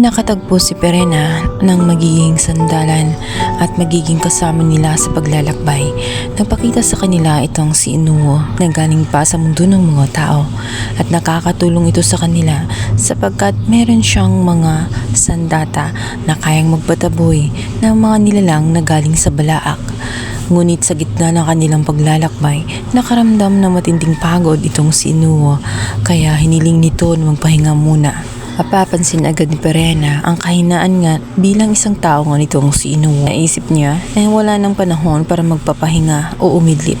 Nakatagpo si Perena ng magiging sandalan at magiging kasama nila sa paglalakbay. Nagpakita sa kanila itong si Inuo na galing pa sa mundo ng mga tao at nakakatulong ito sa kanila sapagkat meron siyang mga sandata na kayang magpataboy ng mga nilalang na galing sa balaak. Ngunit sa gitna ng kanilang paglalakbay, nakaramdam na matinding pagod itong si Inuo kaya hiniling nito na magpahinga muna. Mapapansin agad ni Perena ang kahinaan nga bilang isang tao nga nitong si Inuo. Naisip niya na wala ng panahon para magpapahinga o umidlip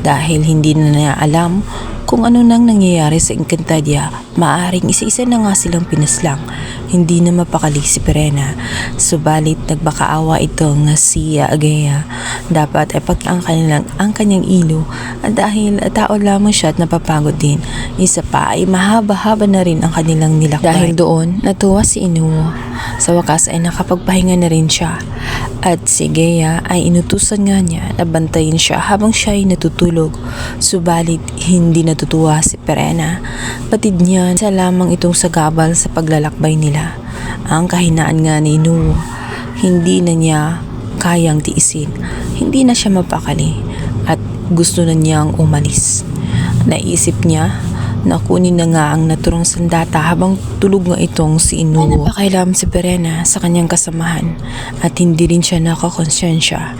dahil hindi na niya alam kung ano nang nangyayari sa Encantadia. Maaring isa-isa na nga silang pinaslang. Hindi na mapakali si Perena. Subalit nagbakaawa ito nga si Agea. Dapat ay pag ang, kanilang, ang kanyang ilo at dahil tao lamang siya at napapagod din. Isa pa ay mahaba-haba na rin ang kanilang nilakbay. Dahil doon, natuwa si Inuo. Sa wakas ay nakapagpahinga na rin siya. At si Gea ay inutusan nga niya na bantayin siya habang siya ay natutulog. Subalit hindi natutuwa si Perena. Batid niya sa lamang itong sagabal sa paglalakbay nila. Ang kahinaan nga ni Inuo, hindi na niya kayang tiisin. Hindi na siya mapakali at gusto na niyang umalis. Naisip niya na kunin na nga ang naturang sandata habang tulog nga itong si Inuo. Napakailam si Perena sa kanyang kasamahan at hindi rin siya nakakonsensya.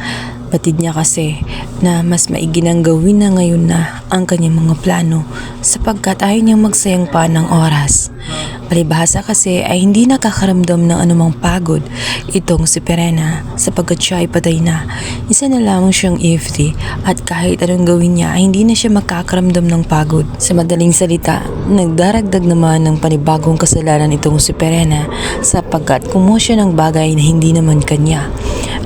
Batid niya kasi na mas maiginang gawin na ngayon na ang kanyang mga plano sapagkat ayaw niyang magsayang pa ng oras. Palibhasa kasi ay hindi nakakaramdam ng anumang pagod itong si Perena sapagkat siya ay patay na. Isa na lamang siyang EFT at kahit anong gawin niya ay hindi na siya makakaramdam ng pagod. Sa madaling salita, nagdaragdag naman ng panibagong kasalanan itong si Perena sapagkat kumuha siya ng bagay na hindi naman kanya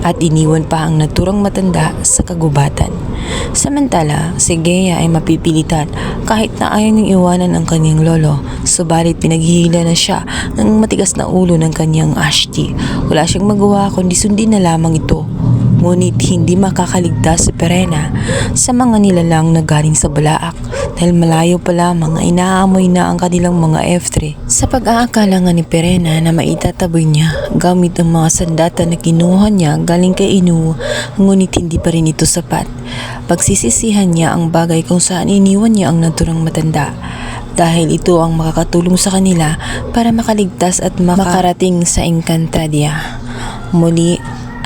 at iniwan pa ang naturang matanda sa kagubatan. Samantala, si Gea ay mapipilitan kahit na ayaw niyang iwanan ang kanyang lolo, subalit pinaghihila na siya ng matigas na ulo ng kanyang Ashti. Wala siyang magawa kundi sundin na lamang ito. Ngunit hindi makakaligtas si Perena sa mga nilalang na galing sa balaak dahil malayo pa lamang ay naaamoy na ang kanilang mga F3. Sa pag-aakala nga ni Perena na maitataboy niya gamit ang mga sandata na kinuha niya galing kay Inu ngunit hindi pa rin ito sapat. Pagsisisihan niya ang bagay kung saan iniwan niya ang naturang matanda dahil ito ang makakatulong sa kanila para makaligtas at makarating sa Encantadia. Muli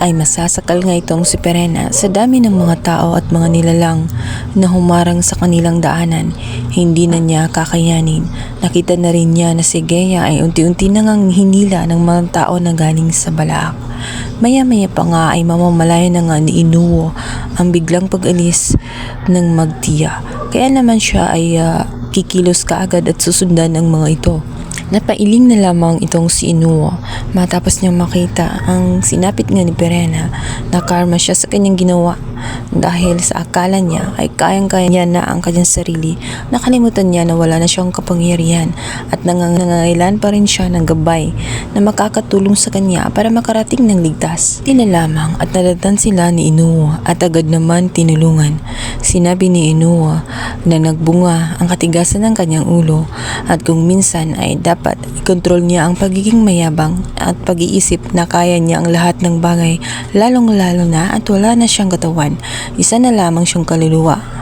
ay masasakal nga itong si Perena sa dami ng mga tao at mga nilalang na humarang sa kanilang daanan. Hindi na niya kakayanin. Nakita na rin niya na si Gea ay unti-unti nang hinila ng mga tao na galing sa balaak. Maya-maya pa nga ay mamamalaya na nga ni Inuo ang biglang pag-alis ng Magtia. Kaya naman siya ay ah, kikilos kaagad at susundan ng mga ito. Napailing na lamang itong si Inuo. Matapos niyang makita ang sinapit nga ni Perena na karma siya sa kanyang ginawa dahil sa akala niya ay kayang-kaya niya na ang kanyang sarili nakalimutan niya na wala na siyang kapangyarihan at nangangailan pa rin siya ng gabay na makakatulong sa kanya para makarating ng ligtas. Di na lamang at nalatdan sila ni Inuo at agad naman tinulungan. Sinabi ni Inuo na nagbunga ang katigasan ng kanyang ulo at kung minsan ay dapat i-control niya ang pagiging mayabang at pag-iisip na kaya niya ang lahat ng bagay lalong lalo na at wala na siyang katawan. Isa na lamang siyang kaluluwa